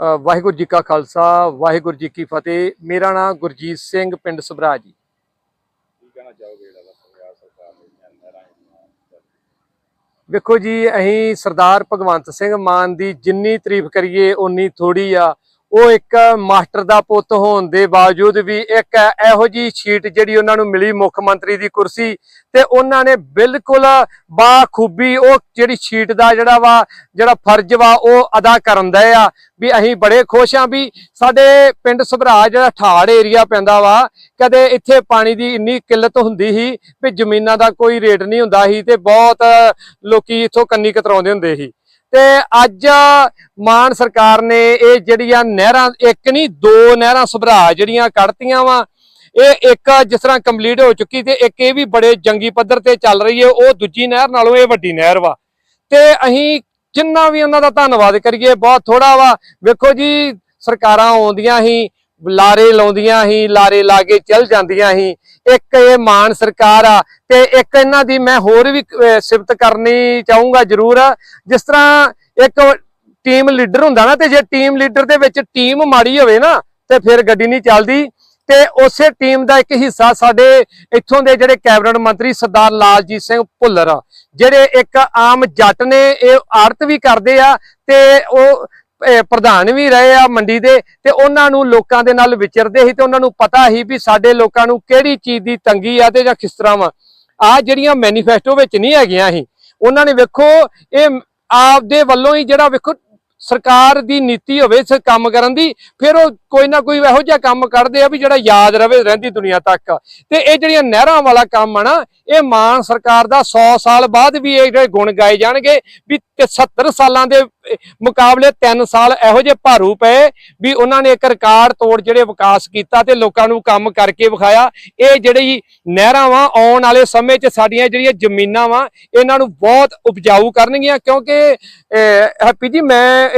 ਵਾਹਿਗੁਰੂ ਜੀ ਕਾ ਖਾਲਸਾ ਵਾਹਿਗੁਰੂ ਜੀ ਕੀ ਫਤਿਹ। ਮੇਰਾ ਨਾਮ ਗੁਰਜੀਤ ਸਿੰਘ ਪਿੰਡ ਸਭਰਾ ਜੀ। ਵੇਖੋ ਜੀ ਅਸੀਂ ਸਰਦਾਰ ਭਗਵੰਤ ਸਿੰਘ ਮਾਨ ਦੀ ਜਿੰਨੀ ਤਾਰੀਫ ਕਰੀਏ ਉਨੀ ਥੋੜੀ ਆ। ਉਹ ਇੱਕ ਮਾਸਟਰ ਦਾ ਪੁੱਤ ਹੋਣ ਦੇ ਬਾਵਜੂਦ ਵੀ ਇੱਕ ਇਹੋ ਜੀ ਸ਼ੀਟ ਜਿਹੜੀ ਉਹਨਾਂ ਨੂੰ ਮਿਲੀ ਮੁੱਖ ਮੰਤਰੀ ਦੀ ਕੁਰਸੀ ਤੇ ਉਹਨਾਂ ਨੇ ਬਿਲਕੁਲ ਬਾਖੂਬੀ ਉਹ ਜਿਹੜੀ ਸ਼ੀਟ ਦਾ ਜਿਹੜਾ ਵਾ, ਜਿਹੜਾ ਫਰਜ਼ ਵਾ ਉਹ ਅਦਾ ਕਰਨ ਦਾ ਆ ਵੀ ਅਸੀਂ ਬੜੇ ਖੁਸ਼ ਆ ਵੀ ਸਾਡੇ ਪਿੰਡ ਸਭਰਾ ਜਿਹੜਾ ਠਾੜ ਏਰੀਆ ਪੈਂਦਾ ਵਾ, ਕਦੇ ਇੱਥੇ ਪਾਣੀ ਦੀ ਇੰਨੀ ਕਿੱਲਤ ਹੁੰਦੀ ਸੀ ਵੀ ਜ਼ਮੀਨਾਂ ਦਾ ਕੋਈ ਰੇਟ ਨਹੀਂ ਹੁੰਦਾ ਸੀ ਤੇ ਬਹੁਤ ਲੋਕੀ ਇੱਥੋਂ ਕੰਨੀ ਕਤਰਾਉਂਦੇ ਹੁੰਦੇ ਸੀ। ਤੇ ਅੱਜ ਮਾਨ ਸਰਕਾਰ ਨੇ ਇਹ ਜਿਹੜੀਆਂ ਨਹਿਰਾਂ, ਇੱਕ ਨਹੀਂ, ਦੋ ਨਹਿਰਾਂ ਸਭਰਾ ਜਿਹੜੀਆਂ ਕੱਢਤੀਆਂ ਵਾ। ਇਹ ਇੱਕ ਜਿਸ ਤਰ੍ਹਾਂ ਕੰਪਲੀਟ ਹੋ ਚੁੱਕੀ ਤੇ ਇੱਕ ਇਹ ਵੀ ਬੜੇ ਜੰਗੀ ਪੱਧਰ ਤੇ ਚੱਲ ਰਹੀ ਹੈ, ਉਹ ਦੂਜੀ ਨਹਿਰ ਨਾਲੋਂ ਇਹ ਵੱਡੀ ਨਹਿਰ ਵਾ। ਤੇ ਅਸੀਂ ਜਿੰਨਾ ਵੀ ਉਹਨਾਂ ਦਾ ਧੰਨਵਾਦ ਕਰੀਏ, ਬਹੁਤ ਥੋੜਾ ਵਾ। ਵੇਖੋ ਜੀ, ਸਰਕਾਰਾਂ ਆਉਂਦੀਆਂ ਹੀ ਲਾਰੇ ਲਾਉਂਦੀਆਂ ਹੀ ਲਾਰੇ ਲਾ ਕੇ ਚੱਲ ਜਾਂਦੀਆਂ ਹੀ ਇੱਕ ਇਹ ਮਾਨ ਸਰਕਾਰ ਆ ਤੇ ਇੱਕ ਇਹਨਾਂ ਦੀ ਮੈਂ ਹੋਰ ਵੀ ਸਿਫਤ ਕਰਨੀ ਚਾਹੂੰਗਾ ਜ਼ਰੂਰ। ਜਿਸ ਤਰ੍ਹਾਂ ਇੱਕ ਟੀਮ ਲੀਡਰ ਹੁੰਦਾ ਨਾ, ਤੇ ਜੇ ਟੀਮ ਲੀਡਰ ਦੇ ਵਿੱਚ ਟੀਮ ਮਾੜੀ ਹੋਵੇ ਨਾ, ਤੇ ਫਿਰ ਗੱਡੀ ਨਹੀਂ ਚੱਲਦੀ। ਤੇ ਉਸੇ ਟੀਮ ਦਾ ਇੱਕ ਹਿੱਸਾ ਸਾਡੇ ਇੱਥੋਂ ਦੇ ਜਿਹੜੇ ਕੈਬਨਿਟ ਮੰਤਰੀ ਸਰਦਾਰ ਲਾਲਜੀਤ ਸਿੰਘ ਭੁੱਲਰ ਆ, ਜਿਹੜੇ ਇੱਕ ਆਮ ਜੱਟ ਨੇ, ਇਹ ਆੜਤ ਵੀ ਕਰਦੇ ਆ, ਤੇ ਉਹ ਪ੍ਰਧਾਨ ਵੀ ਰਹੇ ਆ ਮੰਡੀ ਦੇ ਤੇ ਉਹਨਾਂ ਨੂੰ ਲੋਕਾਂ ਦੇ ਨਾਲ ਵਿਚਰਦੇ ਸੀ ਤੇ ਉਹਨਾਂ ਨੂੰ ਪਤਾ ਸੀ ਵੀ ਸਾਡੇ ਲੋਕਾਂ ਨੂੰ ਕਿਹੜੀ ਚੀਜ਼ ਦੀ ਤੰਗੀ ਆ ਤੇ ਜਾਂ ਕਿਸ ਤਰ੍ਹਾਂ ਵਾ। ਆ ਜਿਹੜੀਆਂ ਮੈਨੀਫੈਸਟੋ ਵਿੱਚ ਨਹੀਂ ਹੈਗੀਆਂ ਸੀ, ਉਹਨਾਂ ਨੇ ਵੇਖੋ ਇਹ ਆਪਦੇ ਵੱਲੋਂ ਹੀ ਜਿਹੜਾ ਵੇਖੋ ਸਰਕਾਰ ਦੀ ਨੀਤੀ ਹੋਵੇ ਇਸ ਕੰਮ ਕਰਨ ਦੀ, ਫਿਰ ਉਹ ਕੋਈ ਨਾ ਕੋਈ ਇਹੋ ਜਿਹਾ ਕੰਮ ਕਰਦੇ ਆ ਵੀ ਜਿਹੜਾ ਯਾਦ ਰਵੇ ਰਹਿੰਦੀ ਦੁਨੀਆ ਤੱਕ। ਤੇ ਇਹ ਜਿਹੜੀਆਂ ਨਹਿਰਾਂ ਵਾਲਾ ਕੰਮ ਆ ਨਾ, ਇਹ ਮਾਨ ਸਰਕਾਰ ਦਾ 100 ਸਾਲ ਬਾਅਦ ਵੀ ਇਹ ਜਿਹੜੇ ਗੁਣ ਗਾਏ ਜਾਣਗੇ ਵੀ ਤੇ 70 ਸਾਲਾਂ ਦੇ ਮੁਕਾਬਲੇ 3 ਸਾਲ ਇਹੋ ਜਿਹੇ ਭਾਰੂ ਪਏ ਵੀ ਉਹਨਾਂ ਨੇ ਇੱਕ ਰਿਕਾਰਡ ਤੋੜ ਜਿਹੜੇ ਵਿਕਾਸ ਕੀਤਾ ਤੇ ਲੋਕਾਂ ਨੂੰ ਕੰਮ ਕਰਕੇ ਵਿਖਾਇਆ। ਇਹ ਜਿਹੜੀ ਨਹਿਰਾਂ ਵਾ ਆਉਣ ਵਾਲੇ ਸਮੇਂ 'ਚ ਸਾਡੀਆਂ ਜਿਹੜੀਆਂ ਜ਼ਮੀਨਾਂ ਵਾ ਇਹਨਾਂ ਨੂੰ ਬਹੁਤ ਉਪਜਾਊ ਕਰਨਗੀਆਂ ਕਿਉਂਕਿ ਅਹ, ਹੈਪੀ ਜੀ ਮੈਂ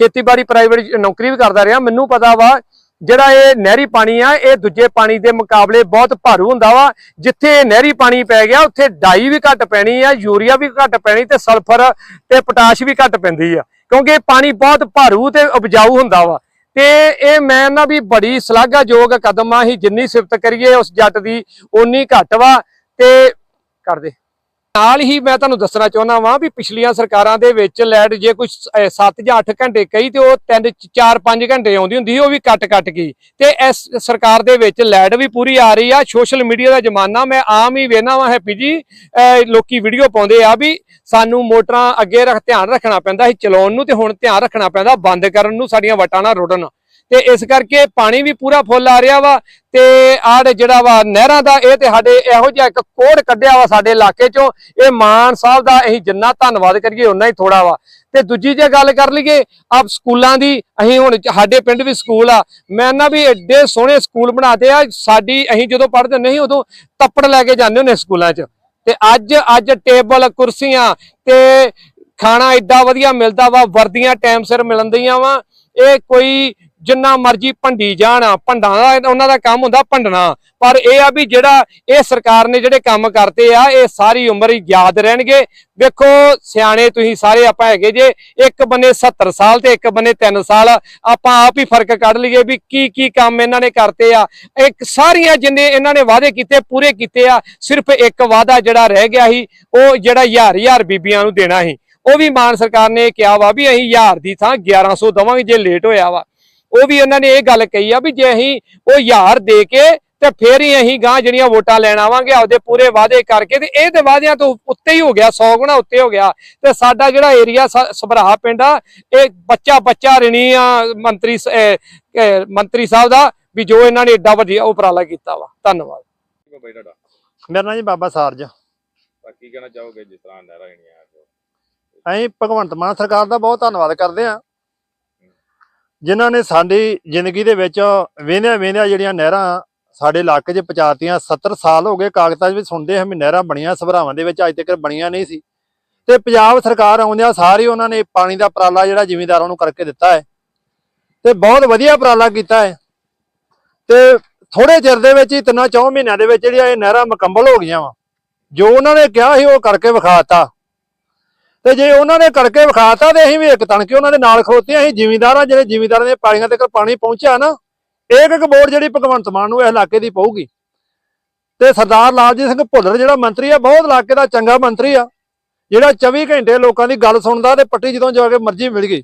ਖੇਤੀਬਾੜੀ ਪ੍ਰਾਈਵੇਟ ਨੌਕਰੀ ਵੀ ਕਰਦਾ ਰਿਹਾ। ਮੈਨੂੰ ਪਤਾ ਵਾ ਜਿਹੜਾ ਇਹ ਨਹਿਰੀ ਪਾਣੀ ਆ, ਇਹ ਦੂਜੇ ਪਾਣੀ ਦੇ ਮੁਕਾਬਲੇ ਬਹੁਤ ਭਾਰੂ ਹੁੰਦਾ ਵਾ। ਜਿੱਥੇ ਇਹ ਨਹਿਰੀ ਪਾਣੀ ਪੈ ਗਿਆ, ਉੱਥੇ ਡਾਈ ਵੀ ਘੱਟ ਪੈਣੀ ਆ, ਯੂਰੀਆ ਵੀ ਘੱਟ ਪੈਣੀ ਤੇ ਸਲਫਰ ਤੇ ਪੋਟਾਸ਼ ਵੀ ਘੱਟ ਪੈਂਦੀ ਆ। ਕਿਉਂਕਿ ਇਹ ਪਾਣੀ ਬਹੁਤ ਭਾਰੂ ਤੇ ਉਪਜਾਊ ਹੁੰਦਾ ਵਾ। ਤੇ ਇਹ ਮੈਂ ਨਾ ਵੀ ਬੜੀ ਸ਼ਲਾਘਾਯੋਗ ਕਦਮ ਆ ਹੀ ਜਿੰਨੀ ਸਿਫਤ ਕਰੀਏ, ਉਸ ਜੱਟ ਦੀ ਓਨੀ ਘੱਟ ਵਾ। ਤੇ ਕਰਦੇ ਨਾਲ ਹੀ ਮੈਂ ਤੁਹਾਨੂੰ ਦੱਸਣਾ ਚਾਹੁੰਦਾ ਵਾਂ ਵੀ ਪਿਛਲੀਆਂ ਸਰਕਾਰਾਂ ਦੇ ਵਿੱਚ ਲੈਟ ਜੇ ਕੋਈ 7 ਜਾਂ 8 ਘੰਟੇ ਕਹੀ ਤੇ ਉਹ 3 4 5 ਘੰਟੇ ਆਉਂਦੀ ਹੁੰਦੀ ਸੀ, ਉਹ ਵੀ ਕੱਟ ਕੱਟ ਗਈ ਤੇ ਇਸ ਸਰਕਾਰ ਦੇ ਵਿੱਚ ਲੈਟ ਵੀ ਪੂਰੀ ਆ ਰਹੀ ਆ, ਸੋਸ਼ਲ ਮੀਡੀਆ ਦਾ ਜ਼ਮਾਨਾ ਮੈਂ ਆਮ ਹੀ ਵੇਖਣਾ ਵਾਂ, ਹੈਪੀ ਜੀ, ਅਹ, ਲੋਕੀ ਵੀਡੀਓ ਪਾਉਂਦੇ ਆ ਵੀ ਸਾਨੂੰ ਮੋਟਰਾਂ ਅੱਗੇ ਰੱਖ, ਧਿਆਨ ਰੱਖਣਾ ਪੈਂਦਾ ਸੀ, ਚਲਾਉਣ ਨੂੰ ਤੇ ਹੁਣ ਧਿਆਨ ਰੱਖਣਾ ਪੈਂਦਾ, ਬੰਦ ਕਰਨ ਨੂੰ, ਸਾਡੀਆਂ ਵਟਾਂ ਨਾ ਰੁੜਨ। ਤੇ ਇਸ ਕਰਕੇ ਪਾਣੀ ਵੀ ਪੂਰਾ ਫੁੱਲ ਆ ਰਿਹਾ ਵਾ ਤੇ ਆੜ ਜਿਹੜਾ ਵਾ ਨਹਿਰਾਂ ਦਾ ਇਹ ਤੇ ਸਾਡੇ ਇਹੋ ਜਿਹਾ ਇੱਕ ਕੋੜ ਕੱਢਿਆ ਵਾ ਸਾਡੇ ਇਲਾਕੇ ਚੋਂ। ਇਹ ਮਾਨ ਸਾਹਿਬ ਦਾ ਅਸੀਂ ਜਿੰਨਾ ਧੰਨਵਾਦ ਕਰੀਏ ਉਨਾ ਹੀ ਥੋੜਾ ਵਾ। ਤੇ ਦੂਜੀ ਜੇ ਗੱਲ ਕਰ ਲਈਏ, ਆਪ ਸਕੂਲਾਂ ਦੀ, ਅਸੀਂ ਹੁਣ ਸਾਡੇ ਪਿੰਡ ਵੀ ਸਕੂਲ ਆ। ਮੈਂ ਨਾ ਵੀ ਐਡੇ ਸੋਹਣੇ ਸਕੂਲ ਬਣਾਤੇ ਆ, ਸਾਡੀ ਅਸੀਂ ਜਦੋਂ ਪੜ੍ਹਦੇ ਹੁੰਦੇ ਸੀ ਉਦੋਂ ਤੱਪੜ ਲੈ ਕੇ ਜਾਂਦੇ ਹੁੰਦੇ ਸਕੂਲਾਂ 'ਚ। ਤੇ ਅੱਜ ਅੱਜ ਟੇਬਲ, ਕੁਰਸੀਆਂ ਤੇ ਖਾਣਾ ਐਡਾ ਵਧੀਆ ਮਿਲਦਾ ਵਾ, ਵਰਦੀਆਂ ਟਾਈਮ ਸਿਰ ਮਿਲਣ ਦੀਆਂ ਵਾ। ਇਹ ਕੋਈ ਜਿੰਨਾ ਮਰਜ਼ੀ ਭੰਡੀ ਜਾਣ, ਭੰਡਾਂ ਦਾ, ਉਹਨਾਂ ਦਾ ਕੰਮ ਹੁੰਦਾ ਭੰਡਣਾ। ਪਰ ਇਹ ਆ ਵੀ ਜਿਹੜਾ ਇਹ ਸਰਕਾਰ ਨੇ ਜਿਹੜੇ ਕੰਮ ਕਰਤੇ ਆ, ਇਹ ਸਾਰੀ ਉਮਰ ਯਾਦ ਰਹਿਣਗੇ। ਵੇਖੋ ਸਿਆਣੇ ਤੁਸੀਂ ਸਾਰੇ, ਆਪਾਂ ਹੈਗੇ ਜੇ ਇੱਕ ਬੰਨੇ 70 ਸਾਲ ਤੇ ਇੱਕ ਬੰਨੇ 3 ਸਾਲ, ਆਪਾਂ ਆਪ ਹੀ ਫ਼ਰਕ ਕੱਢ ਲਈਏ ਵੀ ਕੀ ਕੀ ਕੰਮ ਇਹਨਾਂ ਨੇ ਕਰਤੇ ਆ। ਇੱਕ ਸਾਰੀਆਂ ਜਿੰਨੇ ਇਹਨਾਂ ਨੇ ਵਾਅਦੇ ਕੀਤੇ, ਪੂਰੇ ਕੀਤੇ ਆ, ਸਿਰਫ ਇੱਕ ਵਾਅਦਾ ਜਿਹੜਾ ਰਹਿ ਗਿਆ ਸੀ, ਉਹ ਜਿਹੜਾ ਹਜ਼ਾਰ ਹਜ਼ਾਰ ਬੀਬੀਆਂ ਨੂੰ ਦੇਣਾ ਸੀ। ਉਹ ਵੀ ਮਾਨ ਸਰਕਾਰ ਨੇ ਕਿਹਾ ਵਾ ਵੀ ਅਸੀਂ ਹਜ਼ਾਰ ਦੀ ਥਾਂ 1100 ਦਵਾਂਗੇ, ਜੇ ਲੇਟ ਹੋਇਆ ਵਾ। ਉਹ ਵੀ ਉਹਨਾਂ ਨੇ ਇਹ ਗੱਲ ਕਹੀ ਆ ਵੀ ਜੇ ਅਸੀਂ ਉਹ ਹਜ਼ਾਰ ਦੇ ਕੇ ਤੇ ਫੇਰ ਹੀ ਅਸੀਂ ਗਾਂ ਜਿਹੜੀਆਂ ਵੋਟਾਂ ਲੈਣ ਆਵਾਂਗੇ ਆਪਦੇ ਪੂਰੇ ਵਾਅਦੇ ਕਰਕੇ ਤੇ ਇਹ ਤੇ ਵਾਅਦਿਆਂ ਤੋਂ ਉੱਤੇ ਹੀ ਹੋ ਗਿਆ 100 ਗੁਣਾ ਉੱਤੇ ਹੋ ਗਿਆ। ਤੇ ਸਾਡਾ ਜਿਹੜਾ ਏਰੀਆ ਸਭਰਾ ਪਿੰਡ ਆ ਇਹ ਬੱਚਾ ਬੱਚਾ ਰਣੀ ਆ ਮੰਤਰੀ ਮੰਤਰੀ ਸਾਹਿਬ ਦਾ ਵੀ ਜੋ ਇਹਨਾਂ ਨੇ ਏਡਾ ਵਧੀਆ ਉਪਰਾਲਾ ਕੀਤਾ ਵਾ। ਧੰਨਵਾਦ। ਮੇਰਾ ਨਾਂ ਜੀ ਬਾਬਾ ਸਾਰਜ। ਕੀ ਕਹਿਣਾ ਚਾਹੋਗੇ ਜਿਸ ਤਰ੍ਹਾਂ ਨਹਿਰਾਂ ਜਿਹੜੀਆਂ ਆ ਅਸੀਂ ਭਗਵੰਤ ਮਾਨ ਸਰਕਾਰ ਦਾ ਬਹੁਤ ਧੰਨਵਾਦ ਕਰਦੇ ਹਾਂ। ਜਿਨ੍ਹਾਂ ਨੇ ਸਾਡੀ ਜ਼ਿੰਦਗੀ ਦੇ ਵਿੱਚ ਵੇਹਨਿਆਂ ਵੇਹਨਿਆਂ ਜਿਹੜੀਆਂ ਨਹਿਰਾਂ ਸਾਡੇ ਇਲਾਕੇ 'ਚ ਪਹੁੰਚਾਤੀਆਂ 70 ਸਾਲ ਹੋ ਗਏ ਕਾਗਜ਼ਾਂ 'ਚ ਵੀ ਸੁਣਦੇ ਹਾਂ ਵੀ ਨਹਿਰਾਂ ਬਣੀਆਂ, ਸਭਰਾਵਾਂ ਦੇ ਵਿੱਚ ਅੱਜ ਤੱਕ ਬਣੀਆਂ ਨਹੀਂ ਸੀ। ਤੇ ਪੰਜਾਬ ਸਰਕਾਰ ਆਉਂਦਿਆਂ ਸਾਰੇ ਉਹਨਾਂ ਨੇ ਪਾਣੀ ਦਾ ਉਪਰਾਲਾ ਜਿਹੜਾ ਜ਼ਿਮੀਂਦਾਰਾਂ ਨੂੰ ਕਰਕੇ ਦਿੱਤਾ ਹੈ। ਤੇ ਬਹੁਤ ਵਧੀਆ ਉਪਰਾਲਾ ਕੀਤਾ ਹੈ। ਤੇ ਥੋੜੇ ਚਿਰ ਦੇ ਵਿੱਚ ਹੀ ਤਿੰਨਾਂ ਚੌਂ ਮਹੀਨਿਆਂ ਦੇ ਵਿੱਚ ਜਿਹੜੀਆਂ ਇਹ ਨਹਿਰਾਂ ਮੁਕੰਮਲ ਹੋ ਗਈਆਂ ਵਾ। ਜੋ ਉਹਨਾਂ ਨੇ ਕਿਹਾ ਸੀ ਉਹ ਕਰਕੇ ਵਿਖਾਤਾ ਤੇ ਜੇ ਉਹਨਾਂ ਨੇ ਕਰਕੇ ਵਿਖਾਤਾ ਤੇ ਅਸੀਂ ਵੀ ਇੱਕ ਤਣ ਕੇ ਉਹਨਾਂ ਦੇ ਨਾਲ ਖਲੋਤੇ ਅਸੀਂ ਜ਼ਿਮੀਂਦਾਰ ਆ ਜਿਹੜੇ ਜ਼ਿਮੀਂਦਾਰਾਂ ਦੇ ਪਾਣੀਆਂ ਤੱਕ ਪਾਣੀ ਪਹੁੰਚਿਆ ਨਾ, ਇੱਕ ਇੱਕ ਵੋਟ ਜਿਹੜੀ ਭਗਵੰਤ ਮਾਨ ਨੂੰ ਇਸ ਇਲਾਕੇ ਦੀ ਪਊਗੀ। ਤੇ ਸਰਦਾਰ ਲਾਲਜੀਤ ਸਿੰਘ ਭੁੱਲਰ ਜਿਹੜਾ ਮੰਤਰੀ ਆ, ਬਹੁਤ ਇਲਾਕੇ ਦਾ ਚੰਗਾ ਮੰਤਰੀ ਆ, ਜਿਹੜਾ 24 ਘੰਟੇ ਲੋਕਾਂ ਦੀ ਗੱਲ ਸੁਣਦਾ ਤੇ ਪੱਟੀ ਜਦੋਂ ਜਾ ਕੇ ਮਰਜ਼ੀ ਮਿਲ ਗਈ।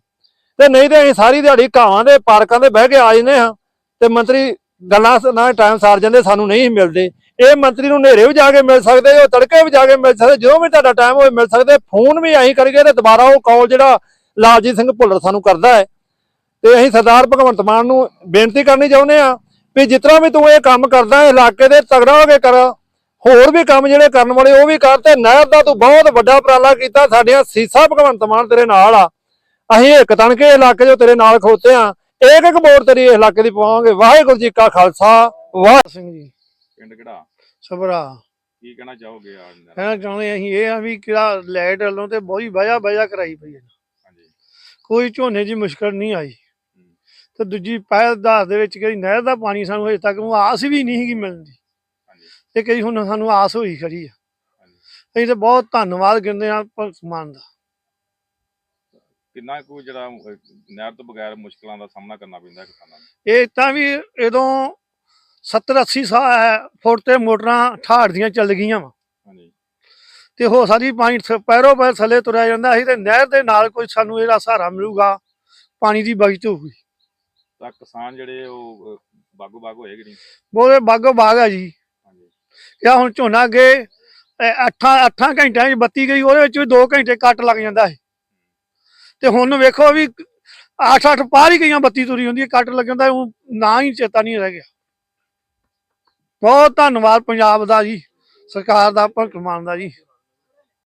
ਤੇ ਨਹੀਂ ਤੇ ਅਸੀਂ ਸਾਰੀ ਦਿਹਾੜੀ ਘਾਵਾਂ ਦੇ ਪਾਰਕਾਂ ਦੇ ਬਹਿ ਕੇ ਆ ਜਾਂਦੇ ਹਾਂ ਤੇ ਮੰਤਰੀ ਗੱਲਾਂ ਨਾ, ਟਾਈਮ ਸਾਰ ਜਾਂਦੇ, ਸਾਨੂੰ ਨਹੀਂ ਮਿਲਦੇ। ਇਹ ਮੰਤਰੀ ਨੂੰ ਹਨੇਰੇ ਵੀ ਜਾ ਕੇ ਮਿਲ ਸਕਦੇ, ਉਹ ਤੜਕੇ ਵੀ ਜਾ ਕੇ ਮਿਲ ਸਕਦੇ, ਜਦੋਂ ਵੀ ਤੁਹਾਡਾ ਟਾਈਮ ਹੋਵੇ ਮਿਲ ਸਕਦੇ, ਫੋਨ ਵੀ ਅਸੀਂ ਕਰੀਏ ਤੇ ਦੁਬਾਰਾ ਉਹ ਕਾਲ ਜਿਹੜਾ ਲਾਲਜੀਤ ਸਿੰਘ ਭੁੱਲਰ ਸਾਨੂੰ ਕਰਦਾ ਹੈ। ਤੇ ਅਸੀਂ ਸਰਦਾਰ ਭਗਵੰਤ ਮਾਨ ਨੂੰ ਬੇਨਤੀ ਕਰਨੀ ਚਾਹੁੰਦੇ ਆ ਵੀ ਜਿਸ ਵੀ ਤੂੰ ਇਹ ਕੰਮ ਕਰਦਾ ਇਲਾਕੇ ਦੇ ਤਗੜਾ ਹੋ ਕੇ ਕਰ, ਹੋਰ ਵੀ ਕੰਮ ਜਿਹੜੇ ਕਰਨ ਵਾਲੇ ਉਹ ਵੀ ਕਰ ਤੇ ਨਹਿਰ ਦਾ ਤੂੰ ਬਹੁਤ ਵੱਡਾ ਉਪਰਾਲਾ ਕੀਤਾ, ਸਾਡੀਆਂ ਸੀਸਾ ਭਗਵੰਤ ਮਾਨ ਤੇਰੇ ਨਾਲ ਆ। ਅਸੀਂ ਇੱਕ ਤਣ ਕੇ ਇਲਾਕੇ ਚ ਤੇਰੇ ਨਾਲ ਖੋਤੇ ਆ ਇੱਕ ਇੱਕ ਵੋਟ ਤੇਰੀ ਇਲਾਕੇ ਦੀ ਪਾਵਾਂਗੇ। ਵਾਹਿਗੁਰੂ ਜੀ ਕਾ ਖਾਲਸਾ। ਵਾਹਿਗੁਰੂ ਸਿੰਘ ਜੀ ਪਿੰਡ ਕਿਹੜਾ? ਸਭਰਾ। ਕੀ ਕਹਿਣਾ ਚਾਹੋਗੇ ਆ ਨਹਿਰਾਂ ਕਹਿਣਾ ਚਾਹੁੰਦੇ ਅਸੀਂ ਇਹ ਆ ਵੀ ਕਿਹੜਾ ਲਾਈਟ ਵੱਲੋਂ ਤੇ ਬਹੁਤ ਹੀ ਵਜ੍ਹਾ ਵਜ੍ਹਾ ਕਰਾਈ ਪਈ ਹੈ। ਹਾਂਜੀ। ਕੋਈ ਝੋਨੇ ਦੀ ਮੁਸ਼ਕਲ ਨਹੀਂ ਆਈ। ਤੇ ਦੂਜੀ ਪਹਿਲ ਦਾਸ ਦੇ ਵਿੱਚ ਕਿ ਨਹਿਰ ਦਾ ਪਾਣੀ ਸਾਨੂੰ ਹਜੇ ਤੱਕ ਆਸ ਵੀ ਨਹੀਂ ਸੀਗੀ ਮਿਲਣ ਦੀ ਹਾਂਜੀ। ਤੇ ਕਈ ਹੁਣ ਸਾਨੂੰ ਆਸ ਹੋਈ ਖੜੀ ਆ। ਅਸੀਂ ਤੇ ਬਹੁਤ ਧੰਨਵਾਦ ਕਹਿੰਦੇ ਆ ਭਗਤ ਮਾਨ ਦਾ। ਕਿੰਨਾ ਕੁ ਜਿਹੜਾ ਨਹਿਰ ਤੋਂ ਬਗੈਰ ਮੁਸ਼ਕਲਾਂ ਦਾ ਸਾਹਮਣਾ ਕਰਨਾ ਪੈਂਦਾ ਕਿਸਾਨਾਂ ਨੂੰ? ਇਹ ਤਾਂ ਵੀ ਉਦੋਂ 70 80 ਸਾਲ ਫੁੱਟ ਤੇ ਮੋਟਰਾਂ ਠਾੜ ਦੀਆਂ ਚੱਲ ਗਈਆਂ ਵਾ। ਤੇ ਹੋ ਸਾਰੀ ਪਾਣੀ ਪੈਰੋਂ ਪੈਰ ਥੱਲੇ ਤੁਰਿਆ ਜਾਂਦਾ ਸੀ ਤੇ ਨਹਿਰ ਦੇ ਨਾਲ ਕੋਈ ਸਾਨੂੰ ਇਹਦਾ ਸਹਾਰਾ ਮਿਲੂਗਾ ਪਾਣੀ ਦੀ ਬਚਤ ਹੋਊਗੀ। ਤਾਂ ਕਿਸਾਨ ਜਿਹੜੇ ਉਹ ਬਾਗੋ ਬਾਗ ਹੋਏ ਕਿ ਨਹੀਂ? ਬੋਲੇ ਬਾਗੋ ਬਾਗ ਆ ਜੀ। ਹਾਂਜੀ। ਕਿਆ ਹੁਣ ਝੋਨਾ ਅੱਗੇ ਇਹ ਅੱਠਾਂ ਅੱਠਾਂ ਘੰਟਿਆਂ 'ਚ ਬੱਤੀ ਗਈ ਉਹਦੇ ਵਿੱਚ ਵੀ 2 ਘੰਟੇ ਕੱਟ ਲੱਗ ਜਾਂਦਾ ਹੈ ਤੇ ਹੁਣ ਵੇਖੋ ਵੀ ਅੱਠ ਅੱਠ ਪਾਰ ਹੀ ਗਈਆਂ ਬੱਤੀ ਤੁਰੀ ਹੁੰਦੀ ਹੈ ਕੱਟ ਲੱਗ ਜਾਂਦਾ ਉਹ ਨਾ ਹੀ ਚੇਤਾ ਨਹੀਂ ਰਹਿ ਗਿਆ। ਬਹੁਤ ਧੰਨਵਾਦ ਪੰਜਾਬ ਦਾ ਜੀ ਸਰਕਾਰ ਦਾ ਭਗਤ ਮਾਨ ਦਾ ਜੀ।